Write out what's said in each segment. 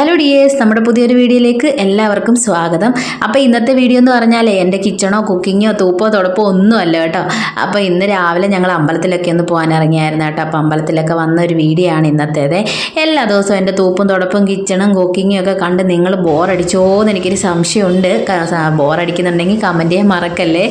Hello dears നമ്മുടെ പുതിയൊരു വീഡിയോയിലേക്ക് എല്ലാവർക്കും സ്വാഗതം. അപ്പോൾ ഇന്നത്തെ വീഡിയോ എന്ന് പറഞ്ഞാൽ എന്റെ കിച്ചണോ കുക്കിങ്ങോ തൂപ്പോ തുടപ്പോ ഒന്നുമല്ല കേട്ടോ. അപ്പോൾ ഇന്ന് രാവിലെ ഞങ്ങൾ അമ്പലത്തിലൊക്കെ ഒന്ന് പോകാൻ ഇറങ്ങിയായിരുന്നു കേട്ടോ. അപ്പോൾ അമ്പലത്തിലൊക്കെ വന്ന ഒരു വീഡിയോ ആണ് ഇന്നത്തേത്. എല്ലാ ദിവസവും എന്റെ തൂപ്പും തുടപ്പും കിച്ചണും കുക്കിങ്ങും ഒക്കെ കണ്ട് നിങ്ങൾ ബോറടിച്ചോ എന്ന് എനിക്കൊരു സംശയമുണ്ട്. ബോറടിക്കുന്നുണ്ടെങ്കിൽ കമന്റ് ചെയ്യാൻ മറക്കല്ലേ?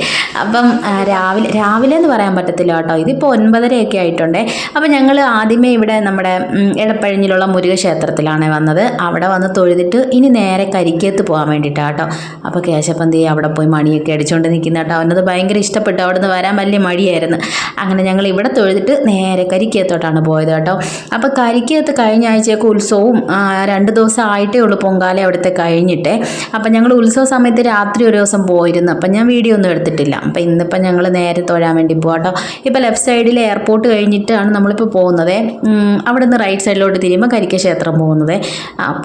അപ്പം രാവിലെ രാവിലെ എന്ന് പറയാൻ പറ്റത്തില്ല കേട്ടോ. ഇതിപ്പോൾ ഒൻപതരയൊക്കെ ആയിട്ടുണ്ട്. അപ്പോൾ ഞങ്ങൾ ആദ്യമേ ഇവിടെ നമ്മുടെ ഇടപ്പഴിഞ്ഞിലുള്ള എടപ്പഴിഞ്ഞിലുള്ള മുരുക ക്ഷേത്രത്തിലാണ് വന്നത്. അവിടെ വന്ന് തൊഴുതിട്ട് ഇനി നേരെ കരിക്കത്ത് പോകാൻ വേണ്ടിയിട്ടാണ് കേട്ടോ അപ്പോൾ കേശപ്പന്തി അവിടെ പോയി മണിയൊക്കെ അടിച്ചുകൊണ്ട് നിൽക്കുന്ന കേട്ടോ അവനത് ഭയങ്കര ഇഷ്ടപ്പെട്ടു. അവിടെ നിന്ന് വരാൻ വലിയ മടിയായിരുന്നു. അങ്ങനെ ഞങ്ങൾ ഇവിടെ തൊഴുതിട്ട് നേരെ കരിക്കത്തോട്ടാണ് പോയത് കേട്ടോ. അപ്പോൾ കരിക്കത്ത് കഴിഞ്ഞ ആഴ്ചയൊക്കെ ഉത്സവവും രണ്ട് ദിവസം ആയിട്ടേ ഉള്ളൂ പൊങ്കാല അവിടുത്തെ കഴിഞ്ഞിട്ടേ. അപ്പം ഞങ്ങൾ ഉത്സവ സമയത്ത് രാത്രി ഒരു ദിവസം പോയിരുന്നു. അപ്പം ഞാൻ വീഡിയോ ഒന്നും എടുത്തിട്ടില്ല. അപ്പം ഇന്നിപ്പം ഞങ്ങൾ നേരെ തൊഴാൻ വേണ്ടി പോകാം കേട്ടോ. ഇപ്പോൾ ലെഫ്റ്റ് സൈഡിൽ എയർപോർട്ട് കഴിഞ്ഞിട്ടാണ് നമ്മളിപ്പോൾ പോകുന്നത്. അവിടെ നിന്ന് റൈറ്റ് സൈഡിലോട്ട് തിരിയുമ്പോൾ കരിക്ക ക്ഷേത്രം പോകുന്നത്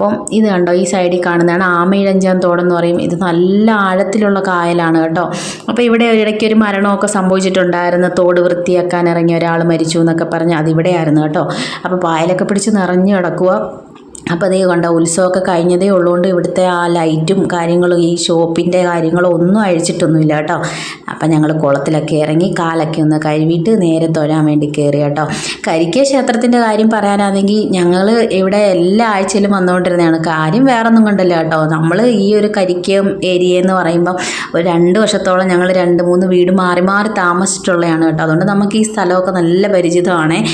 അപ്പം ഇത് കണ്ടോ ഈ സൈഡിൽ കാണുന്നതാണ് ആമയിഴഞ്ചാൻ തോടെന്ന് പറയും. ഇത് നല്ല ആഴത്തിലുള്ള കായലാണ് കേട്ടോ. അപ്പോൾ ഇവിടെ ഇടയ്ക്ക് ഒരു മരണമൊക്കെ സംഭവിച്ചിട്ടുണ്ടായിരുന്നു. തോട് വൃത്തിയാക്കാൻ ഇറങ്ങിയ ഒരാൾ മരിച്ചു എന്നൊക്കെ പറഞ്ഞ് അതിവിടെയായിരുന്നു കേട്ടോ. അപ്പോൾ പായലൊക്കെ പിടിച്ച് നിറഞ്ഞു കിടക്കുക അപ്പോൾ അതേ കണ്ട ഉത്സവമൊക്കെ കഴിഞ്ഞതേ ഉള്ളതുകൊണ്ട് ഇവിടുത്തെ ആ ലൈറ്റും കാര്യങ്ങളും ഈ ഷോപ്പിന്റെ കാര്യങ്ങളും ഒന്നും അഴിച്ചിട്ടൊന്നുമില്ല കേട്ടോ. അപ്പം ഞങ്ങൾ കുളത്തിലൊക്കെ ഇറങ്ങി കാലൊക്കെ ഒന്ന് കഴുകിയിട്ട് നേരെ തൊഴാൻ വേണ്ടി കയറി കേട്ടോ. കരിക്ക ക്ഷേത്രത്തിന്റെ കാര്യം പറയാനാണെങ്കിൽ ഞങ്ങൾ ഇവിടെ എല്ലാ ആഴ്ചയിലും വന്നുകൊണ്ടിരുന്നതാണ് കാര്യം വേറെ ഒന്നും കൊണ്ടല്ല കേട്ടോ. നമ്മൾ ഈ ഒരു കരിക്കം ഏരിയ എന്ന് പറയുമ്പം ഒരു രണ്ട് വർഷത്തോളം ഞങ്ങൾ രണ്ട് മൂന്ന് വീട് മാറി മാറി താമസിച്ചിട്ടുള്ളതാണ് കേട്ടോ. അതുകൊണ്ട് നമുക്ക് ഈ സ്ഥലമൊക്കെ നല്ല പരിചിതമാണ്.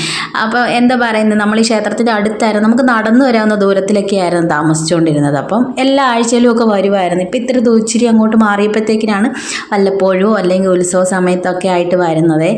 അപ്പോൾ എന്താ പറയുന്നത് നമ്മൾ ഈ ക്ഷേത്രത്തിന്റെ അടുത്തായിരുന്നു. നമുക്ക് നടന്നു വരാവുന്ന ദൂരത്തിലൊക്കെ ആയിരുന്നു താമസിച്ചുകൊണ്ടിരുന്നത്. അപ്പം എല്ലാ ആഴ്ചയിലും ഒക്കെ വരുമായിരുന്നു ഇപ്പം ഇത്തിരി ദൂച്ചിരി അങ്ങോട്ട് മാറിയപ്പോഴത്തേക്കിനാണ് വല്ലപ്പോഴും അല്ലെങ്കിൽ ഉത്സവ സമയത്തൊക്കെ ആയിട്ട് വരുന്നത്.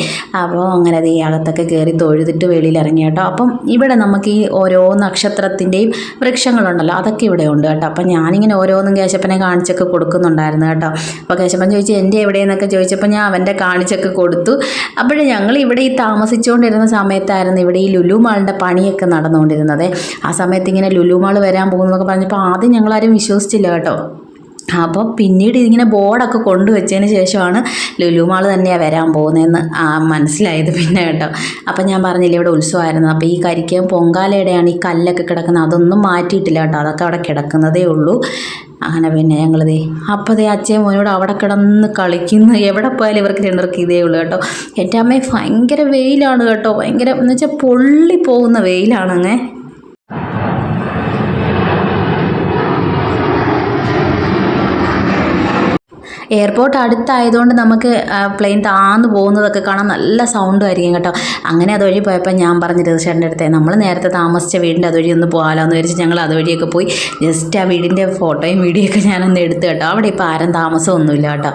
അപ്പോൾ അങ്ങനെ ഈ അകത്തൊക്കെ കയറി തൊഴുതിട്ട് വെളിയിൽ ഇറങ്ങി കേട്ടോ. അപ്പം ഇവിടെ നമുക്ക് ഈ ഓരോ നക്ഷത്രത്തിന്റെയും വൃക്ഷങ്ങളുണ്ടല്ലോ അതൊക്കെ ഇവിടെ ഉണ്ട് കേട്ടോ. അപ്പം ഞാനിങ്ങനെ ഓരോന്നും കേശപ്പനെ കാണിച്ചൊക്കെ കൊടുക്കുന്നുണ്ടായിരുന്നു കേട്ടോ. അപ്പോൾ കേശപ്പൻ ചോദിച്ചു എന്റെ എവിടെയെന്നൊക്കെ ചോദിച്ചപ്പോൾ ഞാൻ അവന്റെ കാണിച്ചൊക്കെ കൊടുത്തു. അപ്പോഴും ഞങ്ങൾ ഇവിടെ ഈ താമസിച്ചുകൊണ്ടിരുന്ന സമയത്തായിരുന്നു ഇവിടെ ഈ ലുലു മാളിന്റെ പണിയൊക്കെ നടന്നുകൊണ്ടിരുന്നത്. ആ സമയത്ത് ഇങ്ങനെ ലുലു മാൾ വരാൻ പോകുന്നതൊക്കെ പറഞ്ഞപ്പോൾ ആദ്യം ഞങ്ങളാരും വിശ്വസിച്ചില്ല കേട്ടോ. അപ്പോൾ പിന്നീട് ഇതിങ്ങനെ ബോർഡൊക്കെ കൊണ്ടുവച്ചതിന് ശേഷമാണ് ലുലു മാൾ തന്നെയാണ് വരാൻ പോകുന്നതെന്ന് മനസ്സിലായത് പിന്നെ കേട്ടോ. അപ്പം ഞാൻ പറഞ്ഞില്ല ഇവിടെ ഉത്സവമായിരുന്നു. അപ്പോൾ ഈ കരിക്കയും പൊങ്കാലയുടെയാണ് ഈ കല്ലൊക്കെ കിടക്കുന്നത്. അതൊന്നും മാറ്റിയിട്ടില്ല കേട്ടോ. അതൊക്കെ അവിടെ കിടക്കുന്നതേ ഉള്ളൂ. അങ്ങനെ പിന്നെ ഞങ്ങളിതേ അപ്പോൾ ദേ അച്ഛൻ മോനോട് അവിടെ കിടന്ന് കളിക്കുന്ന. എവിടെ പോയാലും ഇവർക്ക് രണ്ടർക്ക് ഇതേ ഉള്ളൂ കേട്ടോ. എന്റെ അമ്മയെ ഭയങ്കര വെയിലാണ് കേട്ടോ. ഭയങ്കര എന്ന് വെച്ചാൽ പൊള്ളി പോകുന്ന വെയിലാണങ്ങേ എയർപോർട്ട് അടുത്തായതുകൊണ്ട് നമുക്ക് പ്ലെയിൻ താന്ന് പോകുന്നതൊക്കെ കാണാൻ നല്ല സൗണ്ടും ആയിരിക്കും കേട്ടോ. അങ്ങനെ അതുവഴി പോയപ്പോൾ ഞാൻ പറഞ്ഞു രതീഷേട്ടന്റെ അടുത്തേ നമ്മൾ നേരത്തെ താമസിച്ച വീടിന്റെ അതുവഴി ഒന്ന് പോകാമല്ലോ എന്ന് വിചാരിച്ച് ഞങ്ങൾ അതുവഴിയൊക്കെ പോയി. ജസ്റ്റ് ആ വീടിന്റെ ഫോട്ടോയും വീഡിയോയൊക്കെ ഞാനൊന്ന് എടുത്ത് കേട്ടോ. അവിടെ ഇപ്പോൾ ആരും താമസമൊന്നുമില്ല കേട്ടോ.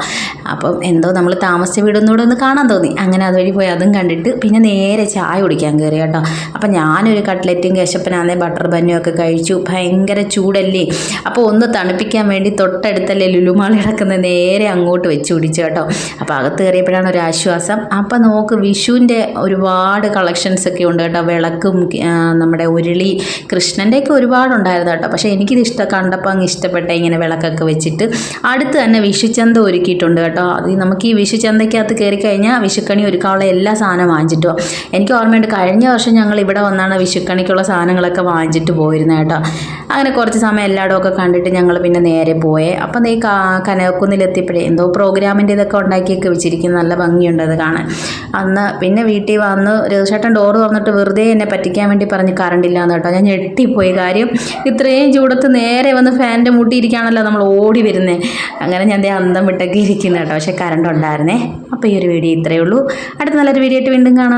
അപ്പം എന്തോ നമ്മൾ താമസിച്ച വീടൊന്നുകൂടെ ഒന്ന് കാണാൻ തോന്നി. അങ്ങനെ അതുവഴി പോയി. അതും കണ്ടിട്ട് പിന്നെ നേരെ ചായ കുടിക്കാൻ കയറി കേട്ടോ. അപ്പം ഞാനൊരു കട്ട്ലറ്റും കേശപ്പനാന്നേ ബട്ടർ ബന്നും ഒക്കെ കഴിച്ചു. ഭയങ്കര ചൂടല്ലേ? അപ്പോൾ ഒന്ന് തണുപ്പിക്കാൻ വേണ്ടി തൊട്ടടുത്തല്ലേ ലുലുമാൾ കിടക്കുന്ന നേരെ അങ്ങോട്ട് വെച്ച് പിടിച്ചു കേട്ടോ. അപ്പോൾ അകത്ത് കയറിയപ്പോഴാണ് ഒരു ആശ്വാസം. അപ്പോൾ നോക്ക് വിഷുവിന്റെ ഒരുപാട് കളക്ഷൻസ് ഒക്കെ ഉണ്ട് കേട്ടോ. വിളക്കും നമ്മുടെ ഉരുളി കൃഷ്ണന്റെയൊക്കെ ഒരുപാടുണ്ടായിരുന്നു കേട്ടോ. പക്ഷേ എനിക്കിത് ഇഷ്ടം കണ്ടപ്പോൾ അങ്ങ് ഇഷ്ടപ്പെട്ട ഇങ്ങനെ വിളക്കൊക്കെ വെച്ചിട്ട് അടുത്ത് തന്നെ വിഷുചന്ത ഒരുക്കിയിട്ടുണ്ട് കേട്ടോ. അത് നമുക്ക് ഈ വിഷുചന്തയ്ക്കകത്ത് കയറി കഴിഞ്ഞാൽ വിഷുക്കണി ഒരുക്കാനുള്ള എല്ലാ സാധനം വാങ്ങിച്ചിട്ട് എനിക്ക് ഓർമ്മയുണ്ട് കഴിഞ്ഞ വർഷം ഞങ്ങൾ ഇവിടെ വന്നാണ് വിഷുക്കണിക്കുള്ള സാധനങ്ങളൊക്കെ വാങ്ങിച്ചിട്ട് പോയിരുന്നത് കേട്ടോ. അങ്ങനെ കുറച്ച് സമയം എല്ലായിടമൊക്കെ കണ്ടിട്ട് ഞങ്ങൾ പിന്നെ നേരെ പോയേ. അപ്പം ഈ കനകുന്നിലെത്തിയപ്പോഴേ എന്തോ പ്രോഗ്രാമിന്റെ ഇതൊക്കെ ഉണ്ടാക്കിയൊക്കെ വെച്ചിരിക്കുന്ന നല്ല ഭംഗിയുണ്ട് അത് കാണാൻ. അന്ന് പിന്നെ വീട്ടിൽ വന്ന് രഘുചേട്ടൻ ഡോറ് തുറന്നിട്ട് വെറുതെ എന്നെ പറ്റിക്കാൻ വേണ്ടി പറഞ്ഞ് കറണ്ടില്ല എന്ന് കേട്ടോ. ഞാൻ ഞെട്ടിപ്പോയി. കാര്യം ഇത്രയും ചൂടത്ത് നേരെ വന്ന് ഫാനിന്റെ മുട്ടിയിരിക്കുകയാണല്ലോ നമ്മൾ ഓടി വരുന്നത് അങ്ങനെ ഞാൻ ദേ അന്തം വിട്ടൊക്കെ ഇരിക്കുന്നത് കേട്ടോ. പക്ഷേ കറണ്ട് ഉണ്ടായിരുന്നേ. അപ്പോൾ ഈ ഒരു വീഡിയോ ഇത്രയേ ഉള്ളൂ. അടുത്ത നല്ലൊരു വീഡിയോ ആയിട്ട് വീണ്ടും കാണാം.